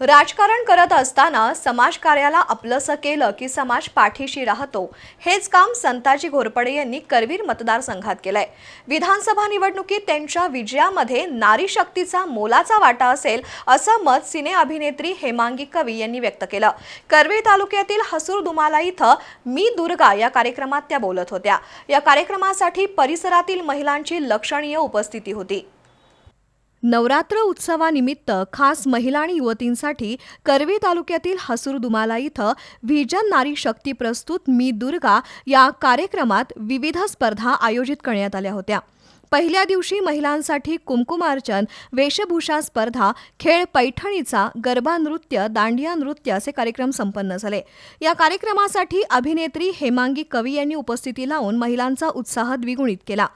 राजकारण करत असताना समाजकार्याला आपलंसं केलं की समाज पाठीशी राहतो हेच काम संताजी घोरपडे यांनी करवीर मतदारसंघात केलंय. विधानसभा निवडणुकीत त्यांच्या विजयामध्ये नारी शक्तीचा मोलाचा वाटा असेल असं मत सिने अभिनेत्री हेमांगी कवी यांनी व्यक्त केलं. करवीर तालुक्यातील हसूर दुमाला इथं मी दुर्गा या कार्यक्रमात त्या बोलत होत्या. या कार्यक्रमासाठी परिसरातील महिलांची लक्षणीय उपस्थिती होती. नवरात्र उत्सवानिमित्त खास महिला आणि युवतींसाठी करवी तालुक्यातील हसूर दुमाला इथं व्हिजन नारी शक्ती प्रस्तुत मी दुर्गा या कार्यक्रमात विविध स्पर्धा आयोजित करण्यात आल्या होत्या. पहिल्या दिवशी महिलांसाठी कुमकुमार्चन वेशभूषा स्पर्धा खेळ पैठणीचा गरबा नृत्य दांडिया नृत्य असे कार्यक्रम संपन्न झाले. या कार्यक्रमासाठी अभिनेत्री हेमांगी कवी यांनी उपस्थिती लावून महिलांचा उत्साह द्विगुणित केला.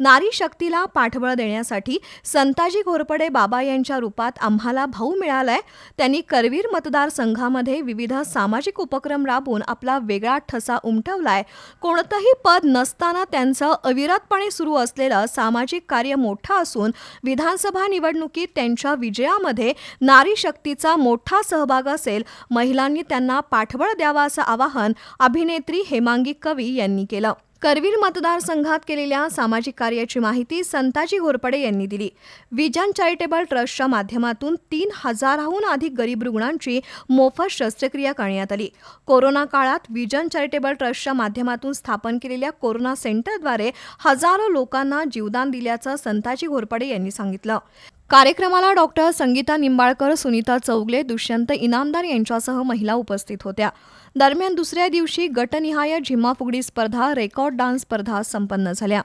नारी शक्तीला पाठबळ देण्यासाठी संताजी घोरपडे बाबा यांच्या रूपात आम्हाला भाऊ मिळालाय. त्यांनी करवीर मतदारसंघामध्ये विविध सामाजिक उपक्रम राबवून आपला वेगळा ठसा उमटवलाय. कोणतंही पद नसताना त्यांचं अविरतपणे सुरू असलेलं सामाजिक कार्य मोठं असून विधानसभा निवडणुकीत त्यांच्या विजयामध्ये नारी शक्तीचा मोठा सहभाग असेल महिलांनी त्यांना पाठबळ द्यावा असं आवाहन अभिनेत्री हेमांगी कवी यांनी केलं. करवीर मतदारसंघात केलेल्या सामाजिक कार्याची माहिती संताजी घोरपडे यांनी दिली. विजन चॅरिटेबल ट्रस्टच्या माध्यमातून तीन हजाराहून अधिक गरीब रुग्णांची मोफत शस्त्रक्रिया करण्यात आली. कोरोना काळात विजन चॅरिटेबल ट्रस्टच्या माध्यमातून स्थापन केलेल्या कोरोना सेंटरद्वारे हजारो लोकांना जीवदान दिल्याचं संताजी घोरपडे यांनी सांगितलं. कार्यक्रमाला डॉक्टर संगीता निंबाळकर सुनीता चौगले दुष्यंत इनामदार यांच्यासह महिला उपस्थित होत्या. दरम्यान दुसऱ्या दिवशी गटनिहाय झिम्मा फुगडी स्पर्धा रेकॉर्ड डान्स स्पर्धा संपन्न झाल्या.